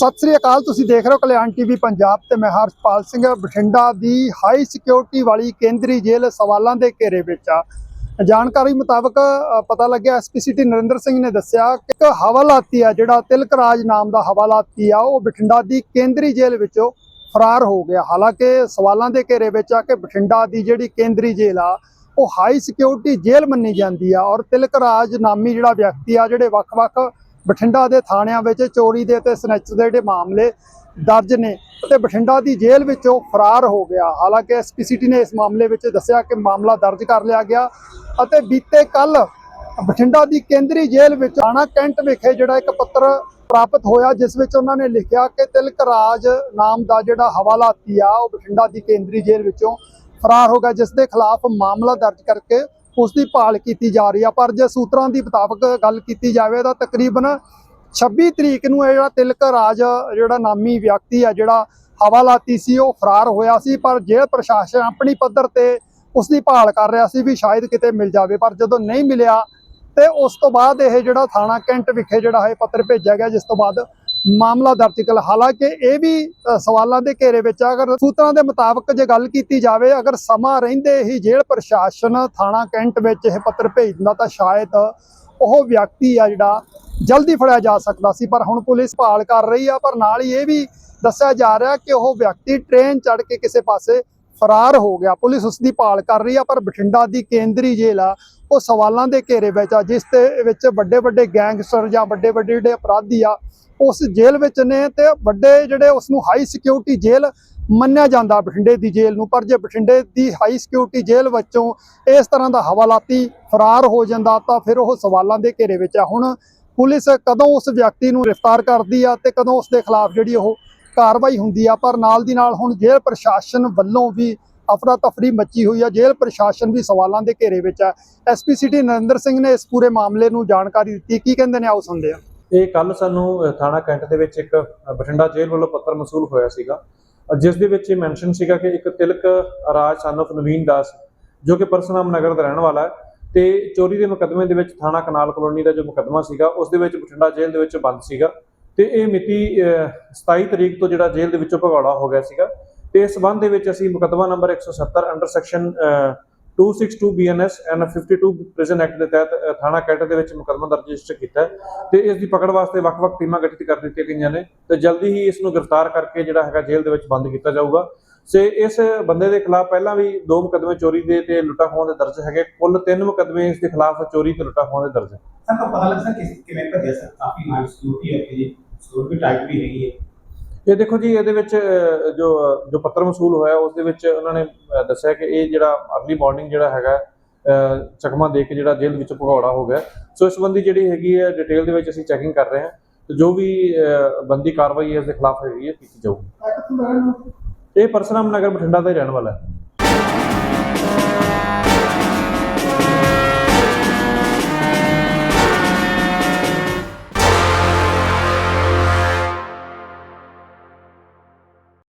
ਸਤਿ ਸ੍ਰੀ ਅਕਾਲ, ਤੁਸੀਂ ਦੇਖ ਰਹੇ ਹੋ ਕਲਿਆਣ ਟੀਵੀ ਪੰਜਾਬ ਤੇ ਮੈਂ ਹਰਸ਼ਪਾਲ ਸਿੰਘ ਬਠਿੰਡਾ ਦੀ ਹਾਈ ਸਿਕਿਉਰਿਟੀ ਵਾਲੀ ਕੇਂਦਰੀ ਜੇਲ੍ਹ ਸਵਾਲਾਂ ਦੇ ਘੇਰੇ ਵਿੱਚ ਆ। ਜਾਣਕਾਰੀ ਮੁਤਾਬਕ ਪਤਾ ਲੱਗਿਆ ਐਸਪੀਸੀਟੀ ਨਰਿੰਦਰ ਸਿੰਘ ਨੇ ਦੱਸਿਆ ਕਿ ਇੱਕ ਹਵਾਲਾਤੀ ਆ ਜਿਹੜਾ ਤਿਲਕ ਰਾਜ ਨਾਮ ਦਾ ਹਵਾਲਾਤੀ ਆ, ਉਹ ਬਠਿੰਡਾ ਦੀ ਕੇਂਦਰੀ ਜੇਲ੍ਹ ਵਿੱਚੋਂ ਫਰਾਰ ਹੋ ਗਿਆ। ਹਾਲਾਂਕਿ ਸਵਾਲਾਂ ਦੇ ਘੇਰੇ ਵਿੱਚ ਆ ਕਿ ਬਠਿੰਡਾ ਦੀ ਜਿਹੜੀ ਕੇਂਦਰੀ ਜੇਲ੍ਹ ਆ, ਉਹ ਹਾਈ ਸਿਕਿਉਰਿਟੀ ਜੇਲ੍ਹ ਮੰਨੀ ਜਾਂਦੀ ਆ ਔਰ ਤਿਲਕ ਰਾਜ ਨਾਮੀ ਜਿਹੜਾ ਵਿਅਕਤੀ ਆ, ਜਿਹੜੇ ਵੱਖ-ਵੱਖ ਬਠਿੰਡਾ ਦੇ ਥਾਣਿਆਂ ਵਿੱਚ ਚੋਰੀ ਦੇ ਤੇ ਸਨੈਚਰ ਦੇ ਜਿਹੜੇ ਮਾਮਲੇ ਦਰਜ ਨੇ ਤੇ ਬਠਿੰਡਾ ਦੀ ਜੇਲ੍ਹ ਵਿੱਚੋਂ ਫਰਾਰ ਹੋ ਗਿਆ। ਹਾਲਾਂਕਿ ਐਸਪੀਸੀਟੀ ਨੇ ਇਸ ਮਾਮਲੇ ਵਿੱਚ ਦੱਸਿਆ ਕਿ ਮਾਮਲਾ ਦਰਜ ਕਰ ਲਿਆ ਗਿਆ ਅਤੇ ਬੀਤੇ ਕੱਲ ਬਠਿੰਡਾ ਦੀ ਕੇਂਦਰੀ ਜੇਲ੍ਹ ਵਿੱਚ ਆਣਾ ਕੈਂਟ ਵਿਖੇ ਜਿਹੜਾ ਇੱਕ ਪੱਤਰ ਪ੍ਰਾਪਤ ਹੋਇਆ, ਜਿਸ ਵਿੱਚ ਉਹਨਾਂ ਨੇ ਲਿਖਿਆ ਕਿ ਤਿਲਕ ਰਾਜ ਨਾਮ ਦਾ ਜਿਹੜਾ ਹਵਾਲਾਤੀ ਆ, ਉਹ ਬਠਿੰਡਾ ਦੀ ਕੇਂਦਰੀ ਜੇਲ੍ਹ ਵਿੱਚੋਂ ਫਰਾਰ ਹੋ ਗਿਆ, ਜਿਸ ਦੇ ਖਿਲਾਫ ਮਾਮਲਾ ਦਰਜ ਕਰਕੇ ਉਸ ਦੀ ਭਾਲ ਕੀਤੀ ਜਾ ਰਹੀ ਆ, ਪਰ ਜੇ ਸੂਤਰਾਂ ਦੀ ਮੁਤਾਬਕ ਗੱਲ ਕੀਤੀ ਜਾਵੇ ਤਾਂ ਤਕਰੀਬਨ 26 ਤਰੀਕ ਨੂੰ ਇਹ ਜਿਹੜਾ ਤਿਲਕ ਰਾਜ, ਜਿਹੜਾ ਨਾਮੀ ਵਿਅਕਤੀ ਆ, ਜਿਹੜਾ ਹਵਾਲਾਤੀ ਸੀ, ਉਹ ਫਰਾਰ ਹੋਇਆ ਸੀ, ਪਰ ਜੇਲ੍ਹ ਪ੍ਰਸ਼ਾਸਨ ਆਪਣੀ ਪੱਧਰ ਤੇ ਉਸ ਦੀ ਭਾਲ ਕਰ ਰਿਹਾ ਸੀ ਵੀ ਸ਼ਾਇਦ ਕਿਤੇ ਮਿਲ ਜਾਵੇ, ਪਰ ਜਦੋਂ ਨਹੀਂ ਮਿਲਿਆ ਤੇ ਉਸ ਤੋਂ ਬਾਅਦ ਇਹ ਜਿਹੜਾ ਥਾਣਾ ਕੈਂਟ ਵਿਖੇ ਜਿਹੜਾ ਹੈ ਪੱਤਰ ਭੇਜਿਆ ਗਿਆ, ਜਿਸ ਤੋਂ ਬਾਅਦ ਮਾਮਲਾ ਦਰਜ ਕਰ ਹਾਲਾਂਕਿ ਇਹ ਵੀ ਸਵਾਲਾਂ ਦੇ ਘੇਰੇ ਵਿੱਚ ਅਗਰ ਸੂਤਰਾਂ ਦੇ ਮੁਤਾਬਕ ਜੇ ਗੱਲ ਕੀਤੀ ਜਾਵੇ, ਅਗਰ ਸਮਾਂ ਰਹਿੰਦੇ ਹੀ ਜੇਲ੍ਹ ਪ੍ਰਸ਼ਾਸਨ ਥਾਣਾ ਕੈਂਟ ਵਿੱਚ ਇਹ ਪੱਤਰ ਭੇਜ ਦਿੰਦਾ, ਤਾਂ ਸ਼ਾਇਦ ਉਹ ਵਿਅਕਤੀ ਆ ਜਿਹੜਾ ਜਲਦੀ ਫੜਿਆ ਜਾ ਸਕਦਾ ਸੀ। ਪਰ ਹੁਣ ਪੁਲਿਸ ਭਾਲ ਕਰ ਰਹੀ ਆ, ਪਰ ਨਾਲ ਹੀ ਇਹ ਵੀ ਦੱਸਿਆ ਜਾ ਰਿਹਾ ਕਿ ਉਹ ਵਿਅਕਤੀ ਟ੍ਰੇਨ ਚੜ੍ਹ ਕੇ ਕਿਸੇ ਪਾਸੇ ਫਰਾਰ ਹੋ ਗਿਆ। ਪੁਲਿਸ ਉਸ ਦੀ ਭਾਲ ਕਰ ਰਹੀ ਆ, ਪਰ ਬਠਿੰਡਾ ਦੀ ਕੇਂਦਰੀ ਜੇਲ੍ਹ ਆ ਉਹ ਸਵਾਲਾਂ ਦੇ ਘੇਰੇ ਵਿੱਚ ਆ, ਜਿਸ ਦੇ ਵਿੱਚ ਵੱਡੇ ਵੱਡੇ ਗੈਂਗਸਟਰ ਜਾਂ ਵੱਡੇ ਵੱਡੇ ਜਿਹੜੇ ਅਪਰਾਧੀ ਆ, ਉਸ ਜੇਲ੍ਹ ਵਿੱਚ ਨੇ ਤੇ ਵੱਡੇ ਜਿਹੜੇ ਉਸ ਨੂੰ ਹਾਈ ਸਿਕਿਉਰਿਟੀ ਜੇਲ੍ਹ ਮੰਨਿਆ ਜਾਂਦਾ ਬਠਿੰਡੇ ਦੀ ਜੇਲ੍ਹ ਨੂੰ। ਪਰ ਜੇ ਬਠਿੰਡੇ ਦੀ ਹਾਈ ਸਿਕਿਉਰਿਟੀ ਜੇਲ੍ਹ ਵਿੱਚੋਂ ਇਸ ਤਰ੍ਹਾਂ ਦਾ ਹਵਾਲਾਤੀ ਫਰਾਰ ਹੋ ਜਾਂਦਾ ਤਾਂ ਫਿਰ ਉਹ ਸਵਾਲਾਂ ਦੇ ਘੇਰੇ ਵਿੱਚ ਆ। ਹੁਣ ਪੁਲਿਸ ਕਦੋਂ ਉਸ ਵਿਅਕਤੀ ਨੂੰ ਗ੍ਰਿਫਤਾਰ ਕਰਦੀ ਆ ਤੇ ਕਦੋਂ ਉਸ ਦੇ ਖਿਲਾਫ ਜਿਹੜੀ ਉਹ ਕਾਰਵਾਈ ਹੁੰਦੀ ਆ, ਪਰ ਨਾਲ ਦੀ ਨਾਲ ਹੁਣ ਜੇਲ੍ਹ ਪ੍ਰਸ਼ਾਸਨ ਵੱਲੋਂ ਵੀ ਅਫਰਾ ਤਫਰੀ ਮੱਚੀ ਹੋਈ ਆ ਜੇਲ੍ਹ ਪ੍ਰਸ਼ਾਸਨ ਵੀ ਸਵਾਲਾਂ ਦੇ ਘੇਰੇ ਵਿੱਚ ਆ। ਐਸਪੀਸੀਟੀ ਨਰਿੰਦਰ ਸਿੰਘ ਨੇ ਇਸ ਪੂਰੇ ਮਾਮਲੇ ਨੂੰ ਜਾਣਕਾਰੀ ਦਿੱਤੀ। ਕੀ ਕਹਿੰਦੇ ਨੇ ਆਓ ਸੁਣਦੇ ਆ ਇਹ ਕੱਲ ਸਾਨੂੰ ਥਾਣਾ ਕੈਂਟ ਦੇ ਵਿੱਚ ਇੱਕ ਬਠਿੰਡਾ ਜੇਲ੍ਹ ਵੱਲੋਂ ਪੱਤਰ ਮਸੂਲ ਹੋਇਆ ਸੀਗਾ। ਜਿਸ ਦੇ ਵਿੱਚ ਇਹ ਮੈਂਸ਼ਨ ਸੀਗਾ ਕਿ ਇੱਕ ਤਿਲਕ ਰਾਜ son of ਨਵੀਨ ਦਾਸ ਜੋ ਕਿ ਪਰਸਨਾਮ ਨਗਰ ਦਾ ਰਹਿਣ ਵਾਲਾ ਹੈ ਤੇ ਚੋਰੀ ਦੇ ਮੁਕੱਦਮੇ ਦੇ ਵਿੱਚ ਥਾਣਾ ਕਨਾਲ ਕਲੋਨੀ ਦਾ ਜੋ ਮੁਕੱਦਮਾ ਸੀਗਾ ਉਸ ਦੇ ਵਿੱਚ ਬਠਿੰਡਾ ਜੇਲ੍ਹ ਦੇ ਵਿੱਚ ਬੰਦ ਸੀਗਾ। ਤੇ ਇਹ ਮਿਤੀ ਅ, 27 ਤਰੀਕ ਤੋਂ ਜਿਹੜਾ ਜੇਲ੍ਹ ਦੇ ਵਿੱਚੋਂ ਭਗੌੜਾ ਹੋ ਗਿਆ ਸੀਗਾ। ਤੇ ਇਸ ਸਬੰਧ ਦੇ ਵਿੱਚ ਅਸੀਂ ਮੁਕੱਦਮਾ number 170 under section 262 BNS and 52 prison act ਦੇ ਤਹਿਤ ਥਾਣਾ ਕੈਟਰ ਦੇ ਵਿੱਚ ਮੁਕਦਮਾ ਦਰਜ ਰਜਿਸਟਰ ਕੀਤਾ ਤੇ ਇਸ ਦੀ ਪਕੜ ਵਾਸਤੇ ਵੱਖ-ਵੱਖ ਟੀਮਾਂ ਗਠਿਤ ਕਰ ਦਿੱਤੀਆਂ ਗਈਆਂ ਨੇ ਤੇ ਜਲਦੀ ਹੀ ਇਸ ਨੂੰ ਗ੍ਰਿਫਤਾਰ ਕਰਕੇ ਜਿਹੜਾ ਹੈਗਾ ਜੇਲ੍ਹ ਦੇ ਵਿੱਚ ਬੰਦ ਕੀਤਾ ਜਾਊਗਾ। ਸੇ ਇਸ ਬੰਦੇ ਦੇ ਖਿਲਾਫ ਪਹਿਲਾਂ ਵੀ ਦੋ ਮੁਕਦਮੇ ਚੋਰੀ ਦੇ ਤੇ ਲੁੱਟਾ ਖੋਹ ਦੇ ਦਰਜ ਹੈਗੇ, ਕੁੱਲ ਤਿੰਨ ਮੁਕਦਮੇ ਇਸ ਦੇ ਖਿਲਾਫ ਚੋਰੀ ਤੇ ਲੁੱਟਾ ਖੋਹ ਦੇ ਦਰਜ ਹੈ। ਸਰ ਪਤਾ ਲੱਗ ਸਰ ਕਿਵੇਂ ਭੱਜਿਆ ਸਰ? ਕਾਫੀ ਨਾਲ ਸਿਕਿਉਰਿਟੀ ਹੈ ਜੀ ਸਿਕਿਉਰਿਟੀ ਟਾਈਟ ਵੀ ਹੈਗੀ ਹੈ। ਇਹ ਦੇਖੋ ਜੀ ਇਹਦੇ ਵਿੱਚ ਜੋ ਜੋ ਪੱਤਰ ਮਸੂਲ ਹੋਇਆ ਉਸ ਦੇ ਵਿੱਚ ਉਹਨਾਂ ਨੇ ਦੱਸਿਆ ਕਿ ਇਹ ਜਿਹੜਾ ਅਰਲੀ ਮਾਰਨਿੰਗ ਜਿਹੜਾ ਹੈਗਾ ਚਕਮਾ ਦੇ ਕੇ ਜਿਹੜਾ ਜੇਲ੍ਹ ਵਿੱਚ ਭਗੌੜਾ ਹੋ ਗਿਆ। ਸੋ ਇਸ ਸੰਬੰਧੀ ਜਿਹੜੀ ਹੈਗੀ ਹੈ ਡਿਟੇਲ ਦੇ ਵਿੱਚ ਅਸੀਂ ਚੈਕਿੰਗ ਕਰ ਰਹੇ ਹਾਂ। ਤੇ ਜੋ ਵੀ ਬੰਦੀ ਕਾਰਵਾਈ ਹੈ ਇਸ ਦੇ ਖਿਲਾਫ ਹੈਗੀ ਹੈ ਕੀਤੀ ਜਾਊਗੀ। ਇਹ ਪਰਸਰਾਮ ਨਗਰ ਬਠਿੰਡਾ ਦਾ ਹੀ ਰਹਿਣ ਵਾਲਾ ਹੈ।